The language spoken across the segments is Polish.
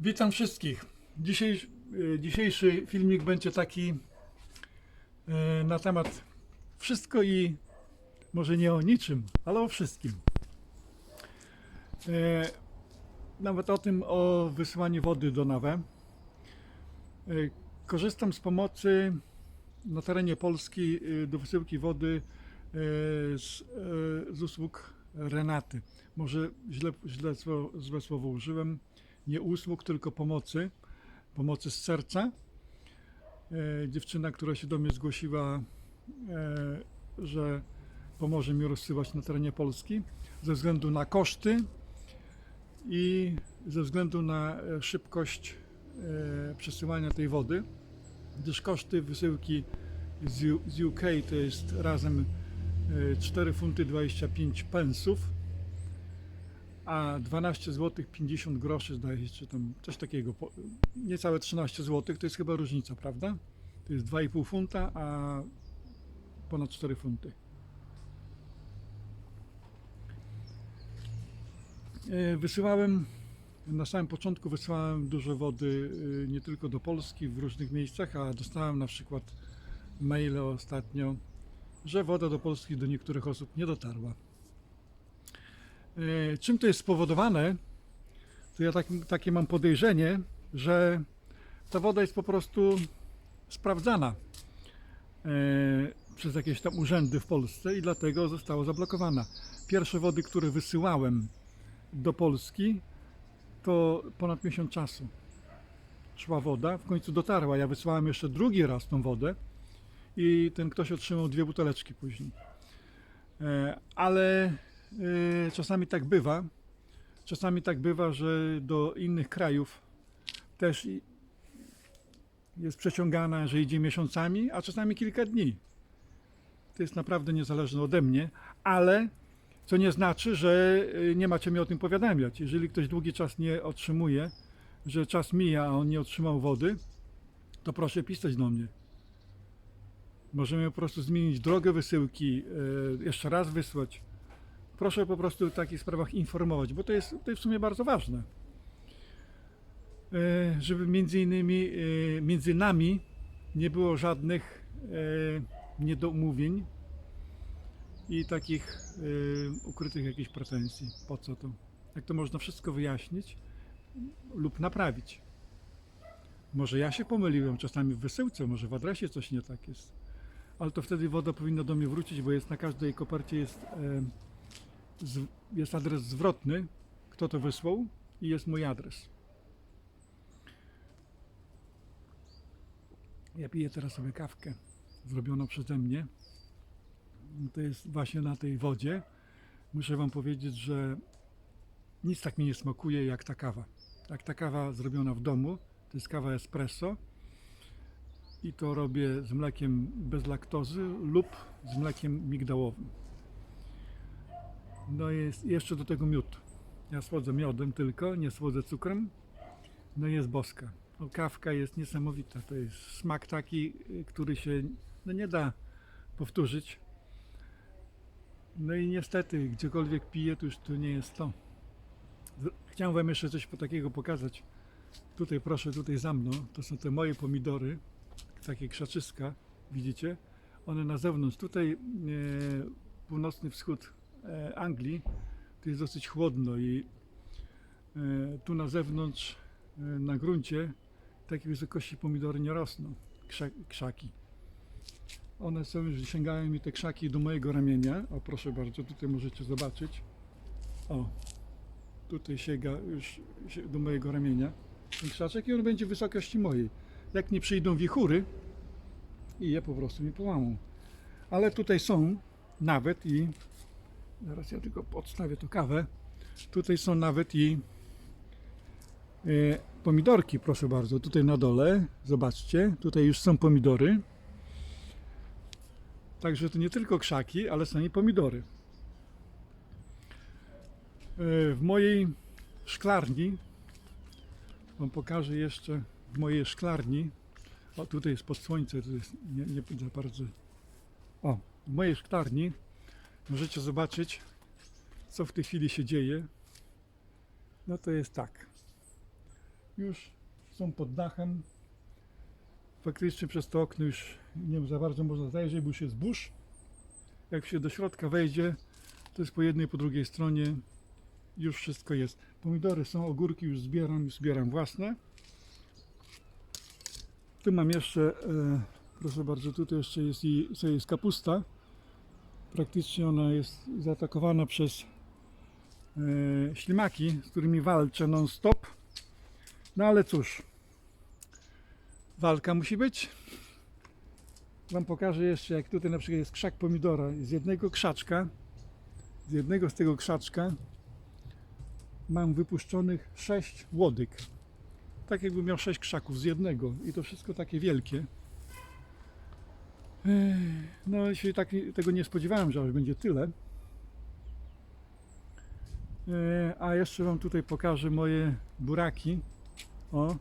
Witam wszystkich. Dzisiejszy, dzisiejszy filmik będzie taki e, na temat wszystko i może nie o niczym, ale o wszystkim. E, Nawet o tym, o wysyłaniu wody do Nawe. Korzystam z pomocy na terenie Polski e, do wysyłki wody z, z usług Renaty. Może źle, źle złe słowo użyłem nie usług, tylko pomocy, pomocy z serca. E, dziewczyna, która się do mnie zgłosiła, e, że pomoże mi rozsyłać na terenie Polski ze względu na koszty i ze względu na e, szybkość e, przesyłania tej wody, gdyż koszty wysyłki z, z UK to jest razem e, 4 funty 25 pensów a 12 zł 50 groszy zdaje się, czy tam coś takiego, niecałe 13 zł, to jest chyba różnica, prawda? To jest 2,5 funta, a ponad 4 funty. E, Wysyłałem, na samym początku wysyłałem dużo wody e, nie tylko do Polski, w różnych miejscach, a dostałem na przykład maile ostatnio, że woda do Polski do niektórych osób nie dotarła. E, Czym to jest spowodowane? To ja tak, takie mam podejrzenie, że ta woda jest po prostu sprawdzana e, przez jakieś tam urzędy w Polsce i dlatego została zablokowana. Pierwsze wody, które wysyłałem do Polski, to ponad miesiąc czasu szła woda, w końcu dotarła. Ja wysłałem jeszcze drugi raz tą wodę i ten ktoś otrzymał dwie buteleczki później. E, Ale Czasami tak bywa. Czasami tak bywa, że do innych krajów też jest przeciągana, że idzie miesiącami, a czasami kilka dni. To jest naprawdę niezależne ode mnie, ale co nie znaczy, że yy, nie macie mi o tym powiadamiać. Jeżeli ktoś długi czas nie otrzymuje, że czas mija, a on nie otrzymał wody, to proszę pisać do mnie. Możemy po prostu zmienić drogę wysyłki, yy, jeszcze raz wysłać proszę po prostu w takich sprawach informować, bo to jest, to jest w sumie bardzo ważne. E, Żeby między innymi e, między nami nie było żadnych e, niedomówień i takich ukrytych jakichś pretensji. Po co to? Jak to można wszystko wyjaśnić lub naprawić? Może ja się pomyliłem czasami w wysyłce, może w adresie coś nie tak jest. Ale to wtedy woda powinna do mnie wrócić, bo jest na każdej kopercie jest jest adres zwrotny, kto to wysłał i jest mój adres. Ja piję teraz sobie kawkę zrobioną przeze mnie. To jest właśnie na tej wodzie. Muszę Wam powiedzieć, że nic tak mi nie smakuje jak ta kawa. Jak ta kawa zrobiona w domu, to jest kawa espresso i to robię z mlekiem bez laktozy lub z mlekiem migdałowym. No jest jeszcze do tego miód. Ja słodzę miodem tylko, nie słodzę cukrem. No jest boska. No, kawka jest niesamowita. To jest smak taki, y, który się no, nie da powtórzyć. No i niestety, gdziekolwiek piję, to już to nie jest to. Chciałem Wam jeszcze coś takiego pokazać. Tutaj proszę, tutaj za mną. To są te moje pomidory, takie krzaczyska, widzicie? One na zewnątrz. Tutaj e, północny wschód Anglii to jest dosyć chłodno i e, tu na zewnątrz, e, na gruncie, takiej wysokości pomidory nie rosną, krzak, krzaki. One są już, sięgają mi te krzaki do mojego ramienia. O proszę bardzo, tutaj możecie zobaczyć. O, tutaj sięga już do mojego ramienia ten krzaczek i on będzie wysokości mojej. Jak nie przyjdą wichury i je po prostu mi połamą. Ale tutaj są nawet i Zaraz ja tylko odstawię tu kawę. Tutaj są nawet i e, pomidorki, proszę bardzo. Tutaj na dole, zobaczcie, tutaj już są pomidory. Także to nie tylko krzaki, ale są i pomidory. E, w mojej szklarni, Wam pokażę jeszcze w mojej szklarni. O, tutaj jest pod słońce, to jest nie, nie za bardzo. O, w mojej szklarni możecie zobaczyć, co w tej chwili się dzieje. No to jest tak. już są pod dachem. Faktycznie przez to okno już nie za bardzo można zajrzeć, bo już jest burz. Jak się do środka wejdzie, to jest po jednej po drugiej stronie już wszystko jest. Pomidory są, ogórki już zbieram, już zbieram własne. Tu mam jeszcze, e, proszę bardzo, tutaj jeszcze jest, i, jest kapusta. Praktycznie ona jest zaatakowana przez e, ślimaki, z którymi walczę non-stop. No ale cóż, walka musi być. Wam pokażę jeszcze, jak tutaj na przykład jest krzak pomidora. Z jednego krzaczka, z jednego z tego krzaczka mam wypuszczonych 6 łodyg. Tak jakbym miał 6 krzaków z jednego i to wszystko takie wielkie. No, się tak tego nie spodziewałem, że aż będzie tyle. E, A jeszcze Wam tutaj pokażę moje buraki. O,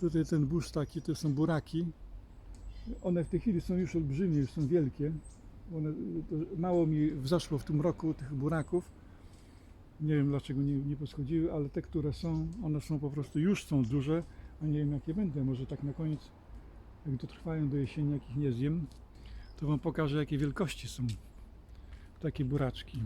tutaj ten burz taki, to są buraki. One w tej chwili są już olbrzymie, już są wielkie. One, mało mi wzeszło w tym roku tych buraków. Nie wiem dlaczego nie, nie poschodziły, ale te, które są, one są po prostu już są duże, a nie wiem jakie będę. Może tak na koniec, jak dotrwają do jesieni, jak ich nie zjem, to Wam pokażę jakie wielkości są takie buraczki.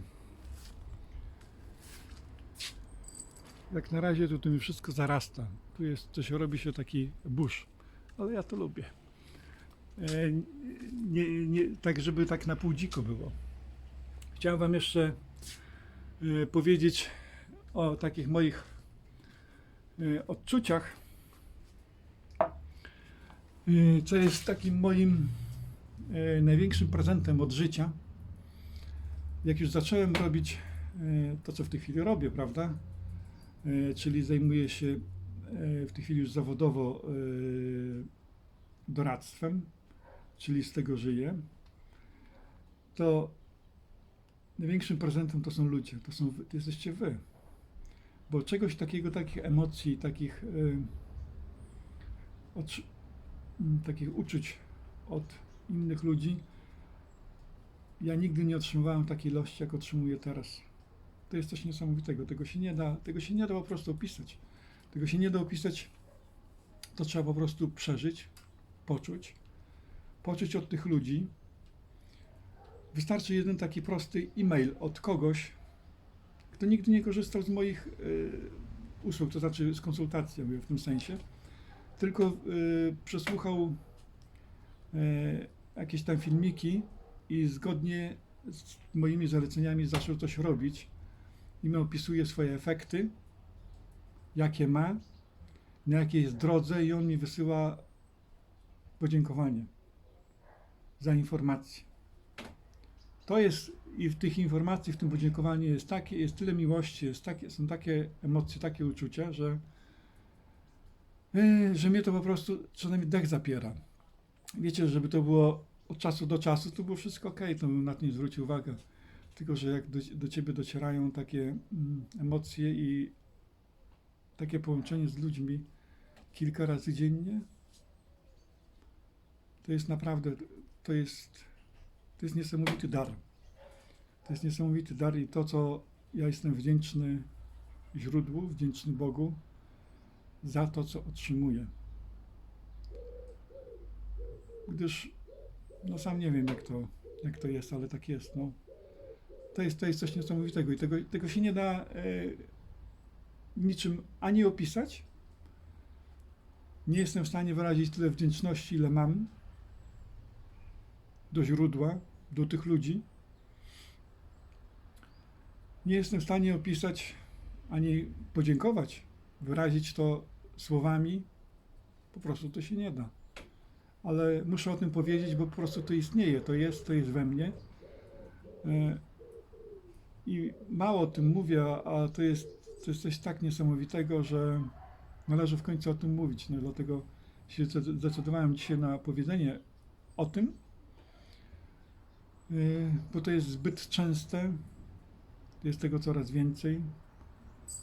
Jak na razie to tu mi wszystko zarasta. Tu jest, coś robi się taki burz, ale ja to lubię. E, nie, nie, tak, żeby tak na pół dziko było. Chciałem Wam jeszcze e, powiedzieć o takich moich e, odczuciach, co jest takim moim e, największym prezentem od życia. Jak już zacząłem robić e, to, co w tej chwili robię, prawda? Czyli zajmuję się w tej chwili już zawodowo doradztwem, czyli z tego żyję, to największym prezentem to są ludzie, to, są, to jesteście wy. Bo czegoś takiego, takich emocji, takich, y, takich uczuć od innych ludzi, ja nigdy nie otrzymywałem takiej ilości, jak otrzymuję teraz. To jest coś niesamowitego. Tego się nie da, tego się nie da po prostu opisać. Tego się nie da opisać. To trzeba po prostu przeżyć, poczuć poczuć od tych ludzi. Wystarczy jeden taki prosty e-mail od kogoś, kto nigdy nie korzystał z moich y, usług, to znaczy z konsultacji, mówię w tym sensie, tylko y, przesłuchał y, jakieś tam filmiki i zgodnie z moimi zaleceniami zaczął coś robić i mi opisuje swoje efekty, jakie ma, na jakiej jest drodze i on mi wysyła podziękowanie za informację. To jest i w tych informacji, w tym podziękowaniu jest takie, jest tyle miłości, jest takie, są takie emocje, takie uczucia, że, że mnie to po prostu przynajmniej dech zapiera. Wiecie, żeby to było od czasu do czasu, to było wszystko ok, to bym na to nie zwrócił uwagę. Tylko, że jak do, do ciebie docierają takie mm, emocje i takie połączenie z ludźmi kilka razy dziennie, to jest naprawdę, to jest, to jest niesamowity dar. To jest niesamowity dar i to, co ja jestem wdzięczny źródłu, wdzięczny Bogu za to, co otrzymuję. Gdyż, no sam nie wiem, jak to, jak to jest, ale tak jest. No. To, jest to jest coś niesamowitego i tego, tego się nie da e, niczym ani opisać. Nie jestem w stanie wyrazić tyle wdzięczności, ile mam do źródła, do tych ludzi. Nie jestem w stanie opisać ani podziękować, wyrazić to słowami. Po prostu to się nie da. Ale muszę o tym powiedzieć, bo po prostu to istnieje, to jest, to jest we mnie. E, I mało o tym mówię, a to jest, to jest coś tak niesamowitego, że należy w końcu o tym mówić. No, dlatego się zdecydowałem dzisiaj na powiedzenie o tym, Yy, bo to jest zbyt częste, jest tego coraz więcej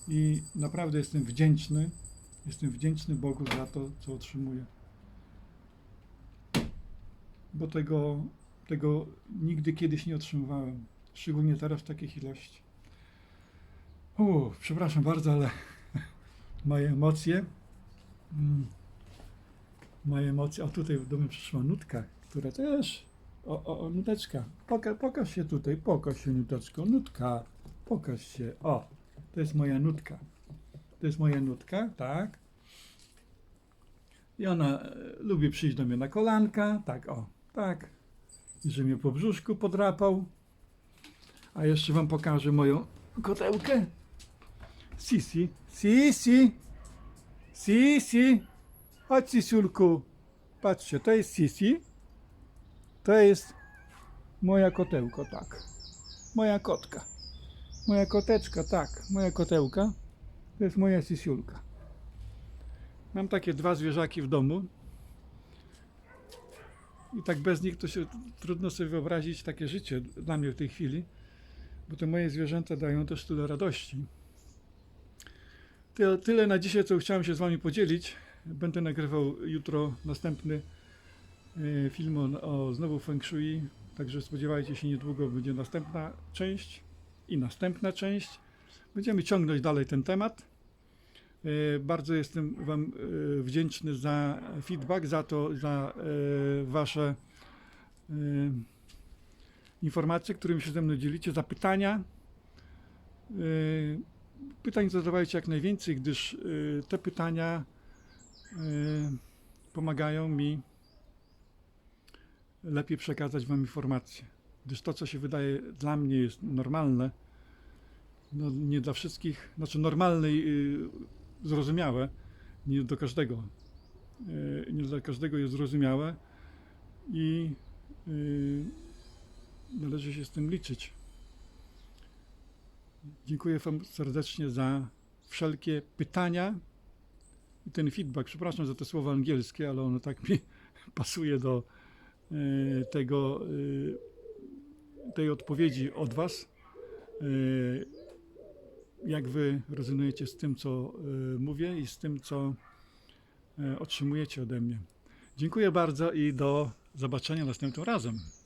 i naprawdę jestem wdzięczny, jestem wdzięczny Bogu za to, co otrzymuję. Bo tego, tego nigdy kiedyś nie otrzymywałem, szczególnie teraz w takich ilości. U, przepraszam bardzo, ale moje emocje mm, moje emocje. O, tutaj do mnie przyszła nutka, która też. O, o, o nuteczka. Poka, pokaż się tutaj, pokaż się nuteczko. Nutka, pokaż się. O, to jest moja nutka. To jest moja nutka, tak. I ona e, lubi przyjść do mnie na kolanka, tak, o, tak. I że mnie po brzuszku podrapał. A jeszcze wam pokażę moją kotełkę. Sisi, Sisi, Sisi. Chodź Sisiulku. Patrzcie, to jest Sisi. To jest moja kotełko, tak. Moja kotka. Moja koteczka, tak. Moja kotełka. To jest moja Sisiulka. Mam takie dwa zwierzaki w domu. I tak bez nich to się trudno sobie wyobrazić takie życie dla mnie w tej chwili, bo te moje zwierzęta dają też tyle radości. Tyle, tyle na dzisiaj, co chciałem się z Wami podzielić. Będę nagrywał jutro następny e, film o, o znowu Feng Shui, także spodziewajcie się niedługo będzie następna część i następna część. Będziemy ciągnąć dalej ten temat. E, Bardzo jestem Wam e, wdzięczny za feedback, za to, za e, Wasze informacje, którymi się ze mną dzielicie, za pytania. Pytań zadawajcie jak najwięcej, gdyż te pytania pomagają mi lepiej przekazać Wam informacje. Gdyż to, co się wydaje dla mnie jest normalne, no nie dla wszystkich, znaczy normalne i y, zrozumiałe, nie do każdego. Y, Nie dla każdego jest zrozumiałe i y, należy się z tym liczyć. Dziękuję Wam serdecznie za wszelkie pytania i ten feedback. Przepraszam za te słowa angielskie, ale ono tak mi pasuje do tego, tej odpowiedzi od Was. Jak wy rezonujecie z tym, co y, mówię i z tym, co y, otrzymujecie ode mnie. Dziękuję bardzo i do zobaczenia następnym razem.